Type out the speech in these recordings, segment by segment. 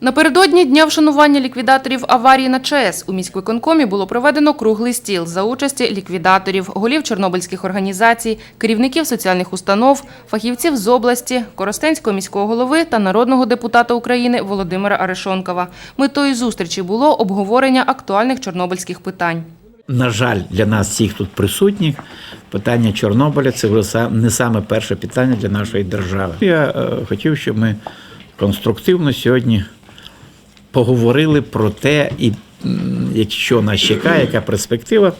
Напередодні дня вшанування ліквідаторів аварії на ЧАЕС у міськвиконкомі було проведено круглий стіл за участі ліквідаторів, голів чорнобильських організацій, керівників соціальних установ, фахівців з області, Коростенського міського голови та народного депутата України Володимира Арешонкова. Метою зустрічі було обговорення актуальних чорнобильських питань. На жаль, для нас всіх тут присутніх питання Чорнобиля це вже не саме перше питання для нашої держави. Я е, хотів, щоб ми конструктивно сьогодні поговорили про те, і що нас чекає, яка перспектива,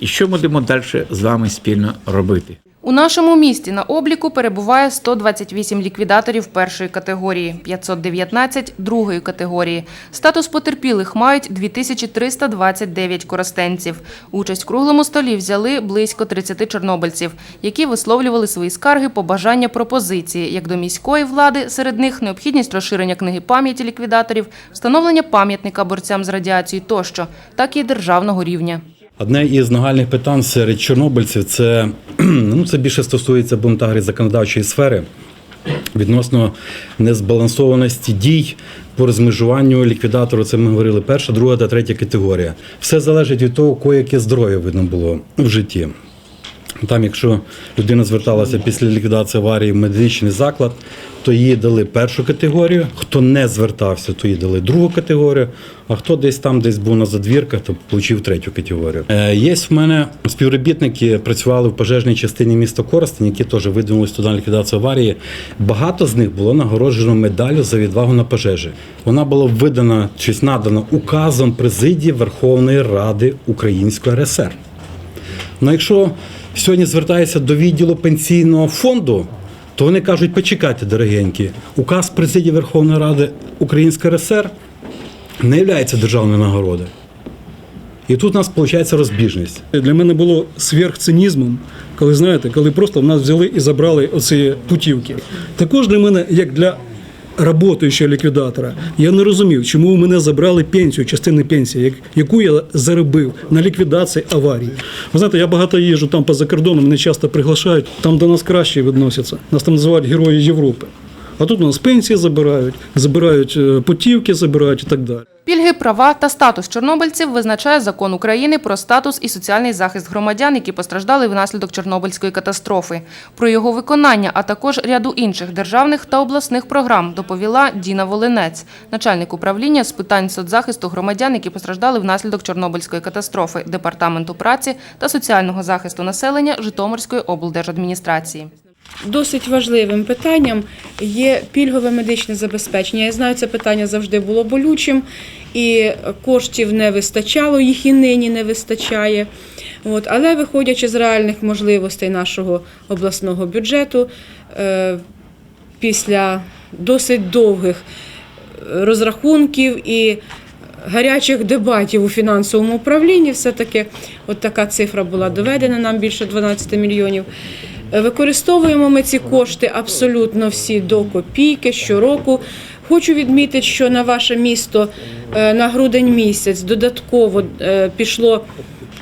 і що будемо далі з вами спільно робити. У нашому місті на обліку перебуває 128 ліквідаторів першої категорії, 519 – другої категорії. Статус потерпілих мають 2329 коростенців. Участь в круглому столі взяли близько 30 чорнобильців, які висловлювали свої скарги, побажання, пропозиції, як до міської влади, серед них необхідність розширення книги пам'яті ліквідаторів, встановлення пам'ятника борцям з радіацією тощо, так і державного рівня. Одне із нагальних питань серед чорнобильців це, ну, це більше стосується бунтарі законодавчої сфери відносно незбалансованості дій по розмежуванню ліквідатору. Це ми говорили перша, друга та третя категорія. Все залежить від того, кое яке здоров'я видно було в житті. Там, якщо людина зверталася після ліквідації аварії в медичний заклад, то їй дали першу категорію. Хто не звертався, то їй дали другу категорію. А хто десь там десь був на задвірках, то отримав третю категорію. Е, є в мене співробітники, працювали в пожежній частині міста Коростень, які теж видвинулись туди на ліквідацію аварії. Багато з них було нагороджено медаллю за відвагу на пожежі. Вона була видана чи надана указом президії Верховної Ради Української РСР. Ну, якщо сьогодні звертається до відділу пенсійного фонду, то вони кажуть, почекайте, дорогенькі, указ президії Верховної Ради Української РСР не є державною нагородою. І тут у нас виходить розбіжність. Для мене було сверхцинізмом, коли знаєте, коли просто в нас взяли і забрали оці путівки. Також для мене, як для працюючого ліквідатора, я не розумів, чому у мене забрали пенсію, частини пенсії, як- яку я заробив на ліквідації аварії. Ви знаєте, я багато їжджу там поза кордоном, мене часто приглашають, там до нас краще відносяться. Нас там називають Герої Європи. А тут у нас пенсії забирають, забирають е, путівки, забирають і так далі. Пільги, права та статус чорнобильців визначає закон України про статус і соціальний захист громадян, які постраждали внаслідок Чорнобильської катастрофи. Про його виконання, а також ряду інших державних та обласних програм доповіла Діна Волинець, начальник управління з питань соцзахисту громадян, які постраждали внаслідок Чорнобильської катастрофи Департаменту праці та соціального захисту населення Житомирської облдержадміністрації. Досить важливим питанням є пільгове медичне забезпечення. Я знаю, це питання завжди було болючим, і коштів не вистачало, їх і нині не вистачає. От, але виходячи з реальних можливостей нашого обласного бюджету, е, після досить довгих розрахунків і гарячих дебатів у фінансовому управлінні, все-таки от така цифра була доведена нам більше 12 мільйонів. Використовуємо ми ці кошти абсолютно всі до копійки щороку. Хочу відмітити, що на ваше місто е, на грудень місяць додатково е, пішло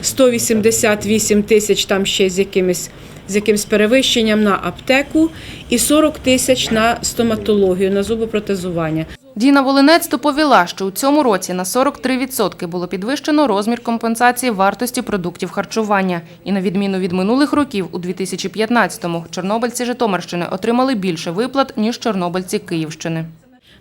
188 тисяч там ще з якимись з якимсь перевищенням на аптеку і 40 тисяч на стоматологію, на зубопротезування. Діна Волинець доповіла, що у цьому році на 43% було підвищено розмір компенсації вартості продуктів харчування. І на відміну від минулих років, у 2015-му чорнобильці Житомирщини отримали більше виплат, ніж чорнобильці Київщини.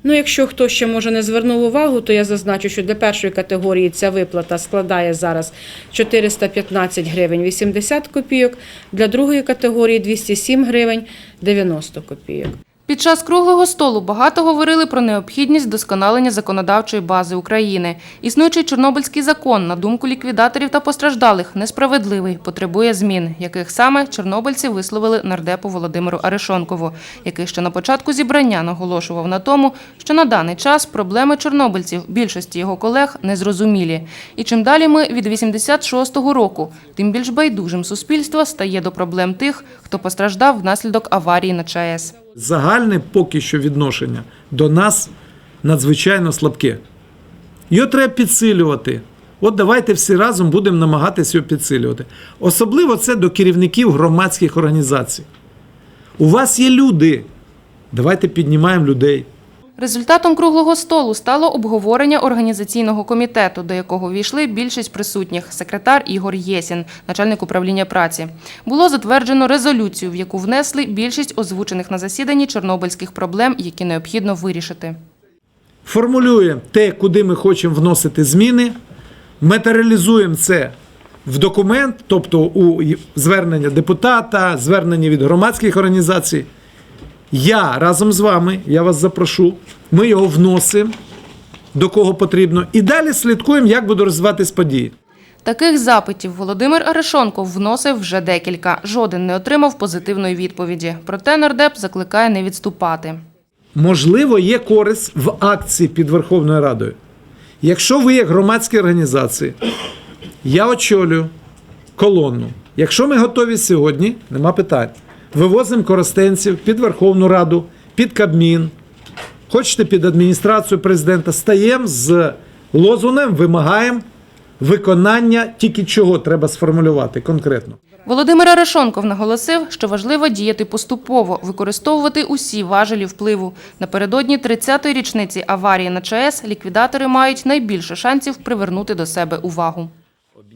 Ну, якщо хто ще може не звернув увагу, то я зазначу, що для першої категорії ця виплата складає зараз 415 гривень 80 копійок, для другої категорії 207 гривень 90 копійок. Під час круглого столу багато говорили про необхідність вдосконалення законодавчої бази України. Існуючий Чорнобильський закон, на думку ліквідаторів та постраждалих, несправедливий, потребує змін, яких саме чорнобильці висловили нардепу Володимиру Арешонкову, який ще на початку зібрання наголошував на тому, що на даний час проблеми чорнобильців більшості його колег незрозумілі. І чим далі ми від 86-го року, тим більш байдужим суспільство стає до проблем тих, хто постраждав внаслідок аварії на ЧАЕС. Загальне поки що відношення до нас надзвичайно слабке. Його треба підсилювати. От давайте всі разом будемо намагатися його підсилювати. Особливо це до керівників громадських організацій. У вас є люди. Давайте піднімаємо людей. Результатом круглого столу стало обговорення організаційного комітету, до якого війшли більшість присутніх – секретар Ігор Єсін, начальник управління праці. Було затверджено резолюцію, в яку внесли більшість озвучених на засіданні чорнобильських проблем, які необхідно вирішити. формулюємо те, куди ми хочемо вносити зміни, матеріалізуємо це в документ, тобто у звернення депутата, звернення від громадських організацій. Я разом з вами, я вас запрошу, ми його вносимо до кого потрібно, і далі слідкуємо, як будуть розвиватись події. Таких запитів Володимир Арешонков вносив вже декілька. Жоден не отримав позитивної відповіді. Проте нардеп закликає не відступати. Можливо, є користь в акції під Верховною Радою. Якщо ви як громадські організації, я очолюю колонну. Якщо ми готові сьогодні, нема питань. Вивозимо користенців під Верховну Раду, під Кабмін, хочете під адміністрацію президента, стаємо з лозунгом, вимагаємо виконання тільки чого треба сформулювати конкретно. Володимир Арешонков наголосив, що важливо діяти поступово, використовувати усі важелі впливу. Напередодні 30-ї річниці аварії на ЧАЕС ліквідатори мають найбільше шансів привернути до себе увагу.